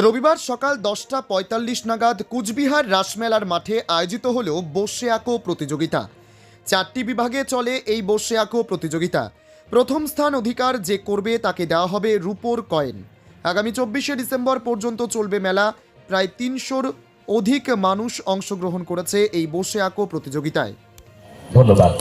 রবিবার সকাল দশটা পঁয়তাল্লিশ নাগাদ কুচবিহার রাসমেলার মাঠে আয়োজিত হল বসে আঁকো প্রতিযোগিতা। চারটি বিভাগে চলে এই বসে আঁকো প্রতিযোগিতা। প্রথম স্থান অধিকার যে করবে তাকে দেওয়া হবে রূপোর কয়েন। আগামী চব্বিশে ডিসেম্বর পর্যন্ত চলবে মেলা। প্রায় তিনশোর অধিক মানুষ অংশগ্রহণ করেছে এই বসে আঁকো প্রতিযোগিতায়। ধন্যবাদ।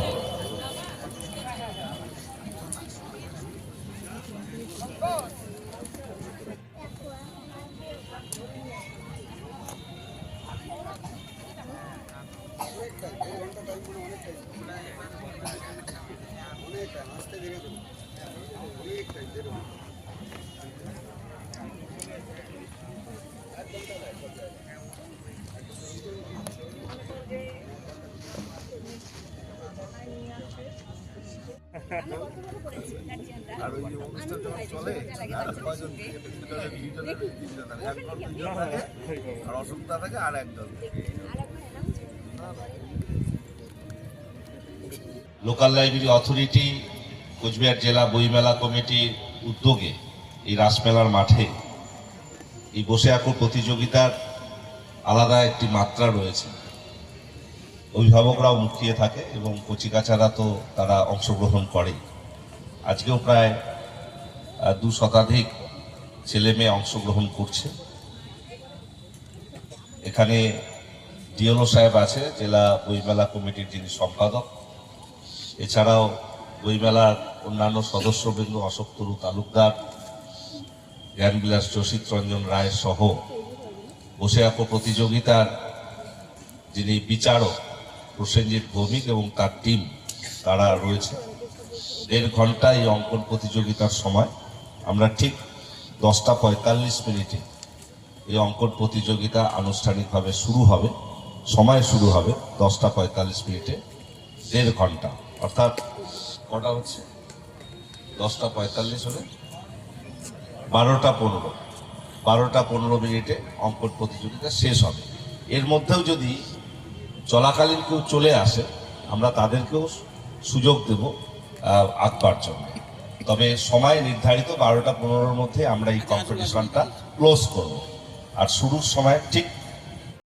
আর ওই অনুষ্ঠান চলে আর থাকে আর অসুবিধা থাকে আর একজন লোকাল লাইব্রেরি অথরিটি কোচবিহার জেলা বইমেলা কমিটির উদ্যোগে এই রাসমেলার মাঠে এই বসে আঁকো প্রতিযোগিতার আলাদা একটি মাত্রা রয়েছে। অভিভাবকরাও মুখিয়ে থাকে এবং কচিকাচারা তো তারা অংশগ্রহণ করে আজকেও প্রায় দু শতাধিক ছেলে মেয়ে অংশগ্রহণ করছে। এখানে ডিওলো সাহেব আছে, জেলা বইমেলা কমিটির যিনি সম্পাদক। এছাড়াও বইমেলার অন্যান্য সদস্যবৃন্দ অশোক তরু তালুকদার জ্ঞানবিলাস যোশিত রঞ্জন রায় সহ বসে আঁকো প্রতিযোগিতার যিনি বিচারক প্রসেনজিৎ ভৌমিক এবং তার টিম তারা রয়েছে। দেড় ঘণ্টা এই অঙ্কন প্রতিযোগিতার সময় আমরা ঠিক দশটা পঁয়তাল্লিশ মিনিটে এই অঙ্কন প্রতিযোগিতা আনুষ্ঠানিকভাবে শুরু হবে, সময় শুরু হবে দশটা পঁয়তাল্লিশ মিনিটে, দেড় ঘণ্টা। অর্থাৎ কটা হচ্ছে? দশটা পঁয়তাল্লিশ হলে বারোটা পনেরো। বারোটা পনেরো মিনিটে অঙ্কন প্রতিযোগিতা শেষ হবে। এর মধ্যেও যদি চলাকালীন কেউ চলে আসে, আমরা তাদেরকেও সুযোগ দেব আঁকবার জন্য তবে সময় নির্ধারিত, বারোটা পনেরোর মধ্যে আমরা এই কম্পিটিশনটা ক্লোজ করব। আর শুরুর সময় ঠিক